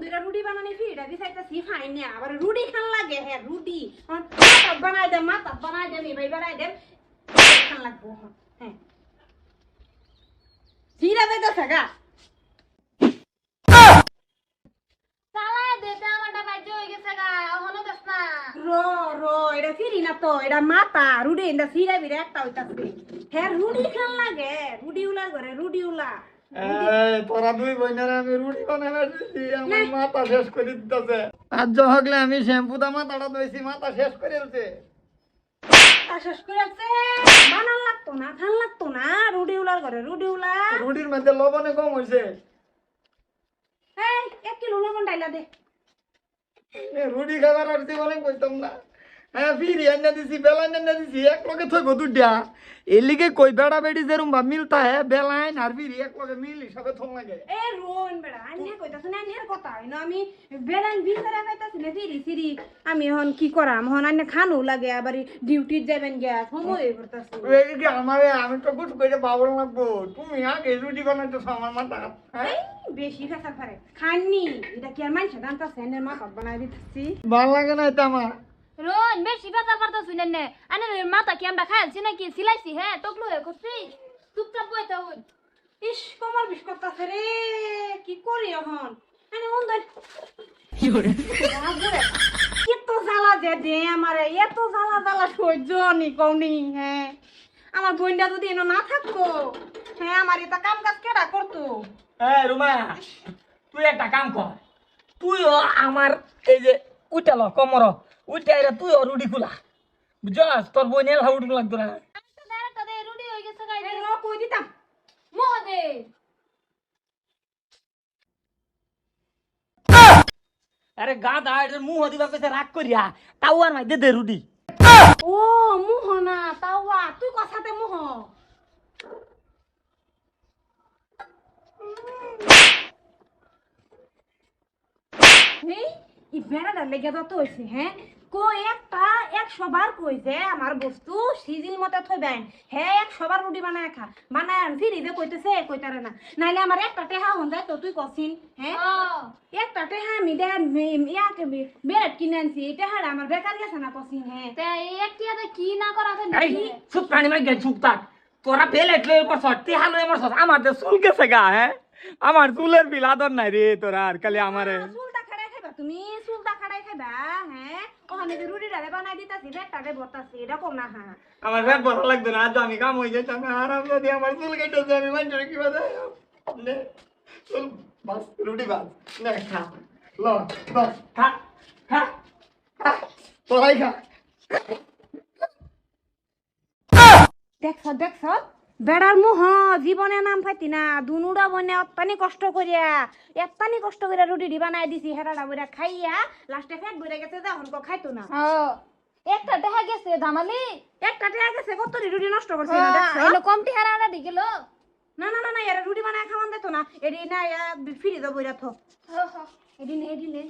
দুইটা রুটি বানানি ফিরটা দিছাইতাছি ফাইন না আবার রুটি খান লাগে হ্যাঁ রুটি। বানাই দেম মাতাত বানাই দেম এবার বানাই দেম খান লাগবো হ্যাঁ। চালায় দেতে এটা ফিরি না তো এটা মাতা রুডি এটা ফিরা বিরা একটা হইতাছে। হ্যাঁ রুডি খান লাগে রুডি উলা করে রুডি উলা। তোরা দুই বোনের আমি রুটি বানাবে দিছি আমার মাথা শেষ করে দিতেছে। আর হগলে আমি শ্যাম্পু দা মাথাটা ধুইছি মাথা শেষ করে তা শেষ করে আছে বানান লাগতো না খান লাগতো না রুডি উলার করে রুডি উলা। রুটির মধ্যে লবণে কম হয়েছে এই এক কিলো লবণ ডাইলা দে। রুটি খাবার আর জীবনে কইতাম না। হ্যাঁ ফিরি এনে দিছি বেলাইন এনে দিছি এক লগে থইব দুটা এর লিগে কই বেড়া বেড়ি যেরম বা মিলতা হে বেলাইন আর ফিরি এক লগে মিল হিসাবে থম লাগে। এ রোন বেড়া আন্নে কইতাছ না আন্নের কথা। হইন আমি বেড়ান বিচারে পাইতাছি না সিরি সিরি আমি এখন কি করাম? এখন আন্নে খানো লাগে আবার ডিউটি যাবেন গিয়া সময় হয়ে পড়তাছি। এই যে আমারে আমি তো গুট করে বাবর লাগবো। তুমি আগে রুটি বানাইতেছো আমার মাথা হ্যাঁ? বেশি ফেসাল পারে খাননি এটা কি আর মানুষের জানতাছে এনের মা কত বানাই দিতেছি। ভালো লাগে না এটা আমার। রোন বেশি ব্যথা পারতো শুনেন নে আনে মাথা কি আমরা খাইছি নাকি সিলাইছি হ্যাঁ টকলো হয়ে করছি চুপচাপ বইতে হই ইস কমর বিষ করতাছে রে কি করি এখন আনে মন দেন এত জ্বালা যে দে আমারে এত জ্বালা জ্বালা সহ্য নি কৌনি হ্যাঁ আমার বোনটা যদি এনে না থাকতো হ্যাঁ আমার এটা কাম কাজ কেডা করতো এই রুমা তুই একটা কাম কর তুইও আমার এই যে উঠাল কমর উঠাইরা তুইও রুটি খোলা। বুঝছস? তোর বই নিয়ে উঠুক লাগতো না। একটা দে রুটি হয়ে গেছে গাই এই র কই দিতাম? মহদে আরে গাদা এটার মুহ দিবা পেছে রাগ করিয়া। তাও আর মাই দে দে রুটি ও মুহ না তাওয়া তুই কথাতে মুহ। এই ই বেড়াটা লেগে যত হয়েছে হ্যাঁ? একটা কই যে আমার বস্তু সিজিল মতে থইবেন। রুটি বানায় খা। বানায় আন ফিরি যে কইতেছে কইতারে না। নাইলে আমার একটা টেহা হন যায় তো তুই কছিন হ্যাঁ একটা টেহা আমি দে ইয়াকে বেড়াট কিনে আনছি এই টেহারা আমার বেকার গেছে না হ্যাঁ তে একটিয়াতে কি না করা আছে এই চুপ প্রাণী মাই থাক। তোরা আমার চুল গেছে গা হ্যাঁ আমার চুলের বিল আদর নাই রে তোরা আর খালি আমারে। তুমি চুলটা খাড়াই খাইবা হ্যাঁ? ওখানে যে রুটি ডালে বানাই দিতাছি বেটারে বতাছি এটা কম না হ্যাঁ আমার ব্যাগ ভালো লাগতো না আজ আমি কাম হয়ে যেত আমি আরাম যদি আমার চুল কেটেছে আমি মানুষের কি নে চল বাস রুটি বাস নে খা ল বাস খা খা খা তোরাই খা। দেখছ দেখছ? বেড়ার মুহ জীবনে নাম পাইতি না। দুনুরা বনে অত্তানি কষ্ট করিয়া এত্তানি কষ্ট করিয়া রুটি দি বানাই দিছি হেরাটা বইরা খাইয়া লাস্টে ফেট বইরা গেছে যা হনকো খাইতো না। একটা দেখা গেছে ধামালি? একটা টেয়া গেছে কত রুটি নষ্ট করছে না দেখছ? এলো কমটি হারানা দিগেল না না না না এরা রুটি বানায় খাওয়ান দিত না। এডি না ফিরি দো বইরা থো। এডি নে এডি নে।